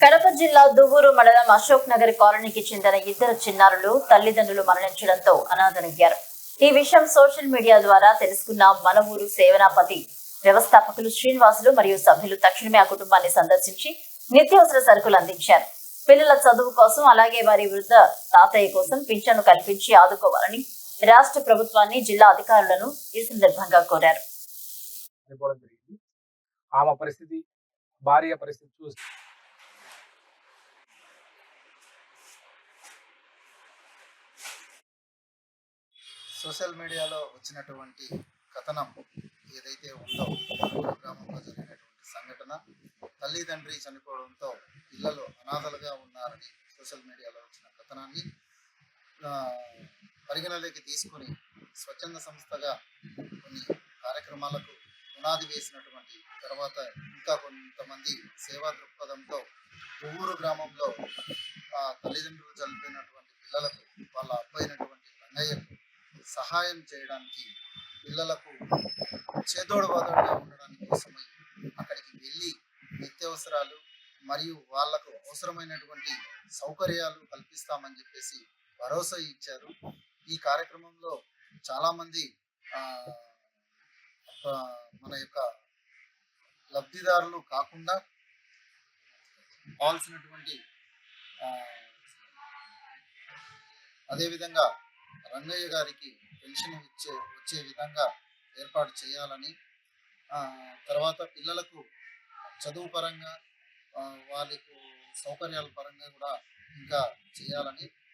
కడప జిల్లా దువ్వూరు మండలం అశోక్ నగర్ కాలనీకి చెందిన ఇద్దరు చిన్నారులు తల్లిదండ్రులు మరణించడంతో అనాథలయ్యారు. ఈ విషయం సోషల్ మీడియా ద్వారా తెలుసుకున్న మన ఊరు సేవనాపతి వ్యవస్థాపకులు శ్రీనివాసులు మరియు సభ్యులు తక్షణమే ఆ కుటుంబాన్ని సందర్శించి నిత్యావసర సరుకులు అందించారు. పిల్లల చదువు కోసం అలాగే వారి వృద్ధ తాతయ్య కోసం పింఛను కల్పించి ఆదుకోవాలని రాష్ట్ర ప్రభుత్వాన్ని జిల్లా అధికారులను ఈ సందర్భంగా కోరారు. ఆమె పరిస్థితి భార్య పరిస్థితి చూసి సోషల్ మీడియాలో వచ్చినటువంటి కథనం ఏదైతే ఉందో గ్రామంలో జరిగినటువంటి సంఘటన తల్లిదండ్రి చనిపోవడంతో పిల్లలు అనాథలుగా ఉన్నారని సోషల్ మీడియాలో వచ్చిన కథనాన్ని పరిగణలోకి తీసుకొని స్వచ్ఛంద సంస్థగా కొన్ని కార్యక్రమాలకు పునాది వేసినటువంటి తర్వాత ఇంకా కొంతమంది సేవా దృక్పథంతో ఊరు గ్రామంలో ఆ, తల్లిదండ్రులు చనిపోయినటువంటి పిల్లలకు వాళ్ళ అబ్బాయినటువంటి రంగయ్యకు సహాయం చేయడానికి పిల్లలకు చేదోడు వాదోడుగా ఉండడానికి కోసమై అక్కడికి వెళ్ళి నిత్యావసరాలు మరియు వాళ్ళకు అవసరమైనటువంటి సౌకర్యాలు కల్పిస్తామని చెప్పేసి భరోసా ఇచ్చారు. ఈ కార్యక్రమంలో చాలామంది మన యొక్క లబ్ధిదారులు కాకుండా కావాల్సినటువంటి అదేవిధంగా రంగయ్య గారికి పెన్షన్ ఇచ్చే వచ్చే విధంగా ఏర్పాటు చేయాలని తర్వాత పిల్లలకు చదువు పరంగా వాళ్ళకు సౌకర్యాల పరంగా కూడా ఇంకా చేయాలని